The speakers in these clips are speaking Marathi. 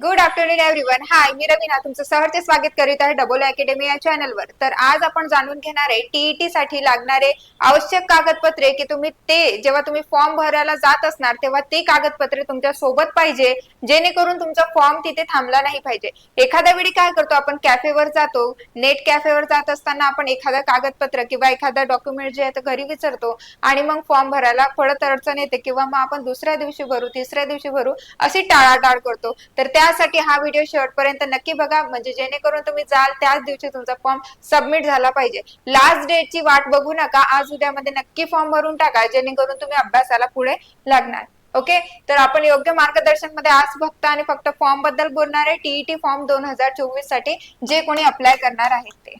गुड आफ्टरनून एव्हरीवन हाय मी रवीना. तुमचं सहर्ष स्वागत करीत आहे डबल अकॅडमी या चॅनलवर तर आज आपण जाणून घेणार आहे टीईटी साठी लागणारे आवश्यक कागदपत्रे की तुम्ही ते जेव्हा तुम्ही फॉर्म भरायला जात असणार तेव्हा ते कागदपत्रे तुमच्यासोबत पाहिजे जेणेकरून तुमचा फॉर्म तिथे थांबला नाही पाहिजे. एखाद्या वेळी काय करतो आपण कॅफेवर जातो नेट कॅफेवर जात असताना आपण एखादं कागदपत्र किंवा एखादा डॉक्युमेंट जे आहे ते घरी विसरतो आणि मग फॉर्म भरायला पडत अडचण येते किंवा मग आपण दुसऱ्या दिवशी भरू तिसऱ्या दिवशी भरू अशी टाळाटाळ करतो. तर त्या त्यासाठी हा व्हिडिओ शेवटपर्यंत नक्की बघा. म्हणजे जेणेकरून तुम्ही जाल त्याच दिवशी तुमचा फॉर्म सबमिट झाला पाहिजे. लास्ट डेटची वाट बघू नका. आज उद्यामध्ये नक्की फॉर्म भरून टाका जेणेकरून तुम्ही अभ्यासाला पुढे लागणार. ओके तर आपण योग्य मार्गदर्शनमध्ये आज फक्त आणि फक्त फॉर्मबद्दल बोलणार आहे. टीईटी फॉर्म दोन हजार चोवीससाठी जे कोणी अप्लाय करणार आहेत ते.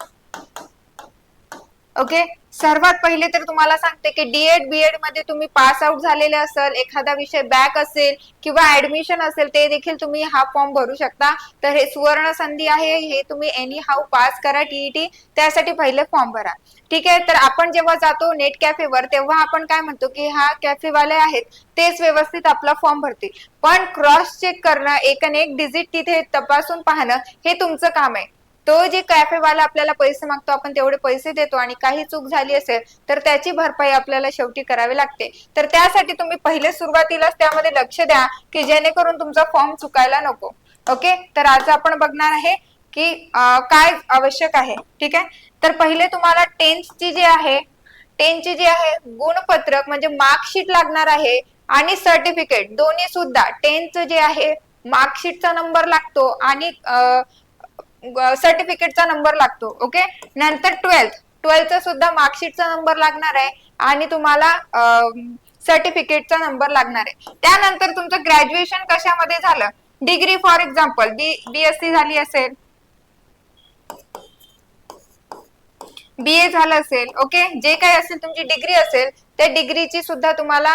ओके सर्वात पहिले तर तुम्हाला सांगते की डीएड बीएडमध्ये तुम्ही पास आउट झालेले असेल एखादा विषय बॅक असेल किंवा ऍडमिशन असेल ते देखील तुम्ही हा फॉर्म भरू शकता. तर हे सुवर्ण संधी आहे हे तुम्ही एनी हाऊ पास करा टीईटी त्यासाठी पहिले फॉर्म भरा. ठीक आहे? तर आपण जेव्हा जातो नेट कॅफेवर तेव्हा आपण काय म्हणतो की हा कॅफेवाले आहेत तेच व्यवस्थित आपला फॉर्म भरतील. पण क्रॉस चेक करणं एक आणि एक डिजिट तिथे तपासून पाहणं हे तुमचं काम आहे. तो जे कॅफेवाला आपल्याला पैसे मागतो आपण तेवढे पैसे देतो आणि काही चूक झाली असेल तर त्याची भरपाई आपल्याला शेवटी करावी लागते. तर त्यासाठी तुम्ही पहिले सुरुवातीलाच त्यामध्ये लक्ष द्या की जेणेकरून तुमचा फॉर्म चुकायला नको. ओके? तर आज आपण बघणार आहे की काय आवश्यक आहे. ठीक आहे? तर पहिले तुम्हाला टेन्थची जी आहे टेन्थची जी आहे गुणपत्रक म्हणजे मार्कशीट लागणार आहे आणि सर्टिफिकेट दोन्ही सुद्धा टेनचं जे आहे मार्कशीटचा नंबर लागतो आणि सर्टिफिकेटचा नंबर लागतो ओके नंतर ट्वेल्थ ट्वेल्थचा सुद्धा मार्कशीटचा नंबर लागणार आहे आणि तुम्हाला सर्टिफिकेटचा नंबर लागणार आहे. त्यानंतर तुमचं ग्रॅज्युएशन कशामध्ये झालं? Degree for example B BSc झाली असेल. बी ए झालं असेल ओके जे काही असेल तुमची डिग्री असेल त्या डिग्रीची सुद्धा तुम्हाला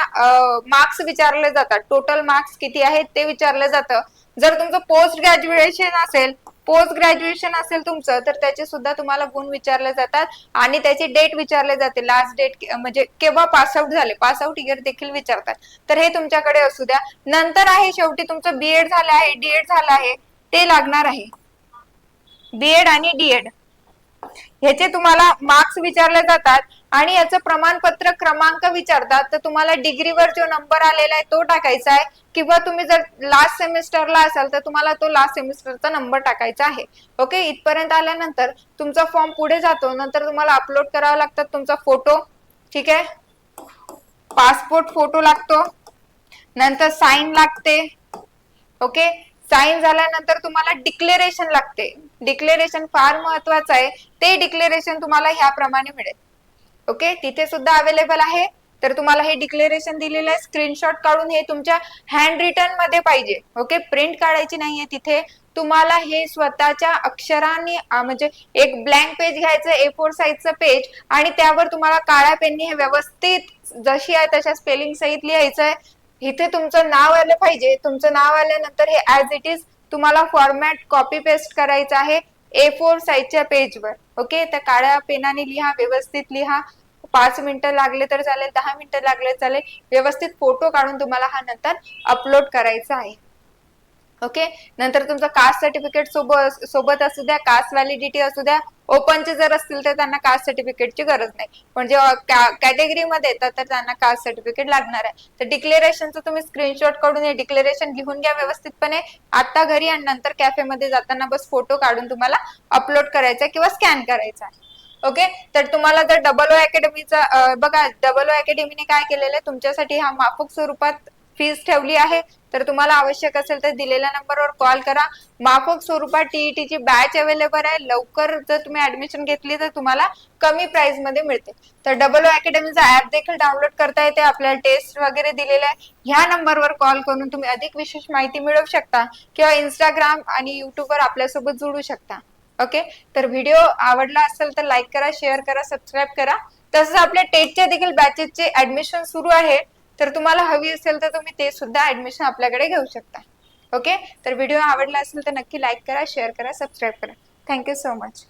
मार्क्स विचारले जातात. टोटल मार्क्स किती आहेत ते विचारलं जातं. जर तुमचं पोस्ट ग्रॅज्युएशन असेल पोस्ट ग्रॅज्युएशन असेल तुमचं तर त्याचे सुद्धा तुम्हाला गुण विचारले जातात आणि त्याची डेट विचारले जाते. लास्ट डेट म्हणजे केव्हा पासआउट झाले पासआउट इयर देखील विचारतात. तर हे तुमच्याकडे असू द्या. नंतर आहे शेवटी तुमचं बीएड झालं आहे डीएड झालं आहे ते लागणार आहे. बीएड आणि डीएड ह्याचे तुम्हाला मार्क्स विचारले जातात आणि याचं प्रमाणपत्र क्रमांक विचारतात. तर तुम्हाला डिग्रीवर जो नंबर आलेला आहे तो टाकायचा आहे. किंवा तुम्ही जर लास्ट सेमिस्टरला असाल तर तुम्हाला तो लास्ट सेमिस्टरचा नंबर टाकायचा आहे. ओके इथपर्यंत आल्यानंतर तुमचा फॉर्म पुढे जातो. नंतर तुम्हाला अपलोड करावा लागतात तुमचा फोटो ठीक आहे? पासपोर्ट फोटो लागतो. नंतर साईन लागते. ओके साईन झाल्यानंतर तुम्हाला डिक्लेरेशन लागते. डिक्लेरेशन फार महत्वाचं आहे. ते डिक्लेरेशन तुम्हाला ह्याप्रमाणे मिळेल. ओके तिथे सुद्धा अवेलेबल आहे. तर तुम्हाला हे डिक्लेरेशन दिलेलं आहे. स्क्रीनशॉट काढून हे तुमच्या हँड रिटर्नमध्ये पाहिजे. ओके प्रिंट काढायची नाहीये. तिथे तुम्हाला हे स्वतःच्या अक्षरांनी म्हणजे एक ब्लँक पेज घ्यायचं ए फोर साईजचं पेज आणि त्यावर तुम्हाला काळ्या पेननी हे व्यवस्थित जशी आहे तशा स्पेलिंग सहित लिहायचं आहे इथे तुमचं नाव आलं पाहिजे. तुमचं नाव आल्यानंतर हे ऍज इट इज तुम्हाला फॉर्मॅट कॉपी पेस्ट करायचं आहे ए फोर साईजच्या पेजवर ओके त्या काळ्या पेनाने लिहा व्यवस्थित लिहा. पाच मिनिटं लागले तर चालेल दहा मिनिटं लागले चालेल. व्यवस्थित फोटो काढून तुम्हाला हा नंतर अपलोड करायचा आहे. ओके? नंतर तुमचं कास्ट सर्टिफिकेट सोबत सोबत असू द्या कास्ट व्हॅलिडिटी असू द्या. ओपनचे जर असतील तर त्यांना कास्ट सर्टिफिकेटची गरज नाही. पण जे कॅटेगरीमध्ये येतात तर त्यांना कास्ट सर्टिफिकेट लागणार आहे. तर डिक्लेरेशनचं तुम्ही स्क्रीनशॉट काढून हे डिक्लेरेशन लिहून घ्या व्यवस्थितपणे. आता घरी आणि नंतर कॅफेमध्ये जाताना बस फोटो काढून तुम्हाला अपलोड करायचा किंवा स्कॅन करायचा आहे. ओके? तर तुम्हाला जर डबल ओ अकॅडमीचा बघा डबल ओ अकॅडमीने काय केलेलं आहे? तुमच्यासाठी हा माफक स्वरूपात फीस ठेवली आहे. तर तुम्हाला आवश्यक असेल तर दिलेल्या नंबरवर कॉल करा. माफक स्वरूपात टीईटी ची बॅच अवेलेबल आहे. लवकर जर तुम्ही ऍडमिशन घेतली तर तुम्हाला कमी प्राइसमध्ये मिळते. तर डबल ओ अकॅडमीचा ऍप देखील डाउनलोड करता येते. आपल्याला टेस्ट वगैरे दिलेले आहे. ह्या नंबरवर कॉल करून तुम्ही अधिक विशेष माहिती मिळवू शकता किंवा इंस्टाग्राम आणि युट्यूबवर आपल्यासोबत जुळू शकता. ओके? तर व्हिडिओ आवडला असेल तर लाईक करा शेअर करा सबस्क्राईब करा. तसंच आपल्या टेटच्या देखील बॅचेसचे ऍडमिशन सुरू आहे. तर तुम्हाला हवी असेल तर तुम्ही ते सुद्धा ऍडमिशन आपल्याकडे घेऊ शकता. ओके? तर व्हिडिओ आवडला असेल तर नक्की लाईक करा शेअर करा सबस्क्राईब करा. Thank you so much